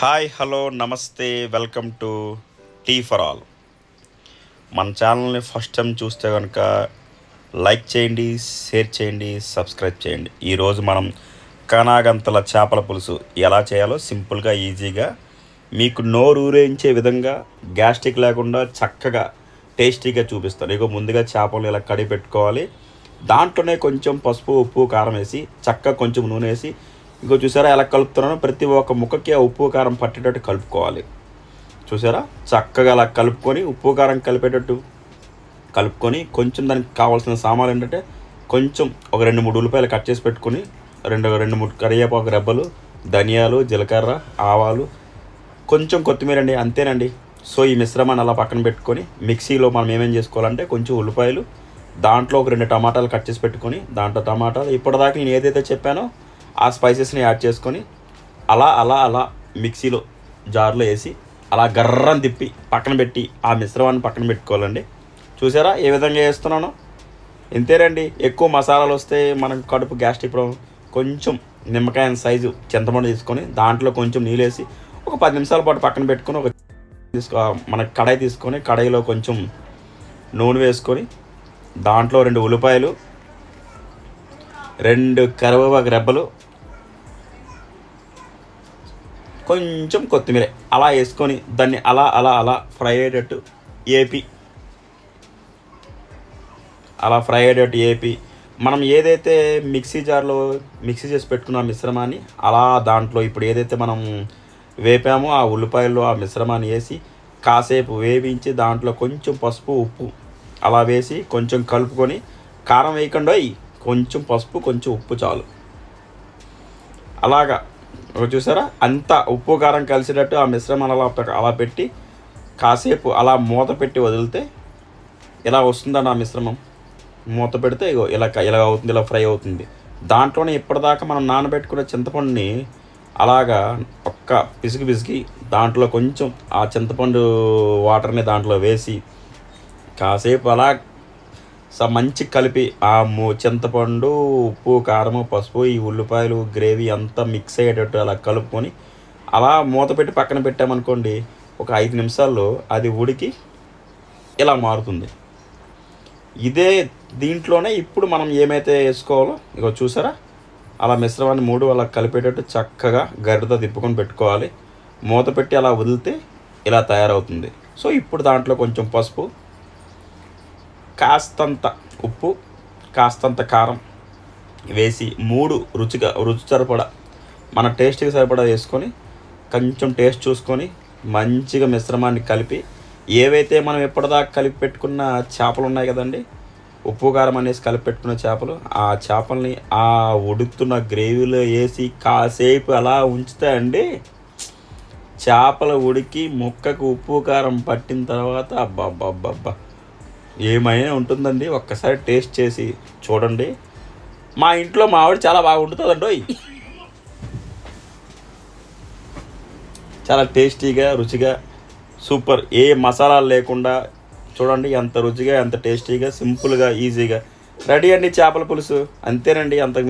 Hi hello నమస్తే welcome to T for all. మన ఛానల్ని ఫస్ట్ టైం చూస్తే కనుక లైక్ చేయండి షేర్ చేయండి సబ్స్క్రైబ్ చేయండి. ఈరోజు మనం కనాగంతల చేపల పులుసు ఎలా చేయాలో సింపుల్గా ఈజీగా మీకు నోరు ఊరేయించే విధంగా గ్యాస్ట్రిక్ లేకుండా చక్కగా టేస్టీగా చూపిస్తాను. ఇక ముందుగా చేపలు ఇలా కడిగి పెట్టుకోవాలి. దాంట్లోనే కొంచెం పసుపు ఉప్పు కారం వేసి చక్కగా కొంచెం నూనె వేసి ఇంకో చూసారా ఎలా కలుపుతున్నానో? ప్రతి ఒక్క ముక్కకి ఆ ఉప్పు కారం పట్టేటట్టు కలుపుకోవాలి. చూసారా? చక్కగా అలా కలుపుకొని ఉప్పు కారం కలిపేటట్టు కలుపుకొని కొంచెం దానికి కావాల్సిన సామాన్లు ఏంటంటే కొంచెం ఒక రెండు మూడు ఉల్లిపాయలు కట్ చేసి పెట్టుకొని రెండు రెండు మూడు కరివేపాకు రెబ్బలు ధనియాలు జీలకర్ర ఆవాలు కొంచెం కొత్తిమీర అండి అంతేనండి. సో ఈ మిశ్రమాన్ని అలా పక్కన పెట్టుకొని మిక్సీలో మనం ఏమేం చేసుకోవాలంటే కొంచెం ఉల్లిపాయలు దాంట్లో ఒక రెండు టమాటాలు కట్ చేసి పెట్టుకొని దాంట్లో టమాటాలు ఇప్పటిదాకా నేను ఏదైతే చెప్పానో ఆ స్పైసెస్ని యాడ్ చేసుకొని అలా అలా అలా మిక్సీలో జార్లో వేసి అలా గర్రం తిప్పి పక్కన పెట్టి ఆ మిశ్రమాన్ని పక్కన పెట్టుకోవాలండి. చూసారా ఏ విధంగా వేస్తున్నానో? ఇంతేనండి ఎక్కువ మసాలాలు వస్తే మనకు కడుపు గ్యాస్ట్రిక్ ప్రాబ్లం కొంచెం నిమ్మకాయ సైజు చింతపండు తీసుకొని దాంట్లో కొంచెం నీళ్ళేసి ఒక పది నిమిషాల పాటు పక్కన పెట్టుకొని ఒక తీసుకో మన కడాయి తీసుకొని కడాయిలో కొంచెం నూనె వేసుకొని దాంట్లో రెండు ఉల్లిపాయలు రెండు కరివేపాకు రెబ్బలు కొంచెం కొత్తిమీర. అలా వేసుకొని దాన్ని అలా అలా అలా ఫ్రై అయ్యేటట్టు ఏపి. అలా ఫ్రై అయ్యేటట్టు ఏపి. మనం ఏదైతే మిక్సీ జార్లో మిక్సీ చేసి పెట్టుకున్న మిశ్రమాన్ని అలా దాంట్లో ఇప్పుడు ఏదైతే మనం వేపామో ఆ ఉల్లిపాయల్లో ఆ మిశ్రమాన్ని వేసి కాసేపు వేపించి దాంట్లో కొంచెం పసుపు ఉప్పు అలా వేసి కొంచెం కలుపుకొని కారం వేయకుండా. కొంచెం పసుపు కొంచెం ఉప్పు చాలు. అలాగా. చూసారా? అంత ఉప్పు కారం కలిసేటట్టు ఆ మిశ్రమం అలా అలా పెట్టి కాసేపు అలా మూత పెట్టి వదిలితే ఇలా వస్తుందండి ఆ మిశ్రమం? మూత పెడితే ఇగో ఇలా ఇలా అవుతుంది ఇలా ఫ్రై అవుతుంది. దాంట్లోనే ఇప్పటిదాకా మనం నానబెట్టుకున్న చింతపండుని అలాగా ఒక్క పిసిగి పిసిగి దాంట్లో కొంచెం ఆ చింతపండు వాటర్ని దాంట్లో వేసి కాసేపు అలా సో మంచి కలిపి ఆ చింతపండు ఉప్పు కారము పసుపు ఈ ఉల్లిపాయలు గ్రేవీ అంతా మిక్స్ అయ్యేటట్టు అలా కలుపుకొని అలా మూత పెట్టి పక్కన పెట్టామనుకోండి ఒక ఐదు నిమిషాల్లో అది ఉడికి ఇలా మారుతుంది. ఇదే దీంట్లోనే ఇప్పుడు మనం ఏమైతే వేసుకోవాలో ఇగో చూసారా? అలా మిశ్రమాన్ని మూడు అలా కలిపేటట్టు చక్కగా గరిటతో తిప్పుకొని పెట్టుకోవాలి. మూత పెట్టి అలా వదిలితే ఇలా తయారవుతుంది. సో ఇప్పుడు దాంట్లో కొంచెం పసుపు కాస్తంత ఉప్పు కాస్తంత కారం వేసి మూడు రుచిగా రుచి సరిపడా మన టేస్ట్కి సరిపడా వేసుకొని కొంచెం టేస్ట్ చూసుకొని మంచిగా మిశ్రమాన్ని కలిపి ఏవైతే మనం ఎప్పటిదాకా కలిపి పెట్టుకున్న చేపలు ఉన్నాయి కదండి ఉప్పు కారం అనేసి కలిపి పెట్టుకున్న చేపలు ఆ చేపల్ని ఆ ఉడుకుతున్న గ్రేవీలో వేసి కాసేపు అలా ఉంచితే అండి చేపల ఉడికి ముక్కకు ఉప్పు కారం పట్టిన తర్వాత అబ్బా ఏమైనా ఉంటుందండి? ఒక్కసారి టేస్ట్ చేసి చూడండి. మా ఇంట్లో మామిడి చాలా బాగా వండుతుందండి చాలా టేస్టీగా రుచిగా సూపర్. ఏ మసాలాలు లేకుండా చూడండి ఎంత రుచిగా ఎంత టేస్టీగా సింపుల్గా ఈజీగా. రెడీ అండి చేపల పులుసు. అంతేనండి అంతకు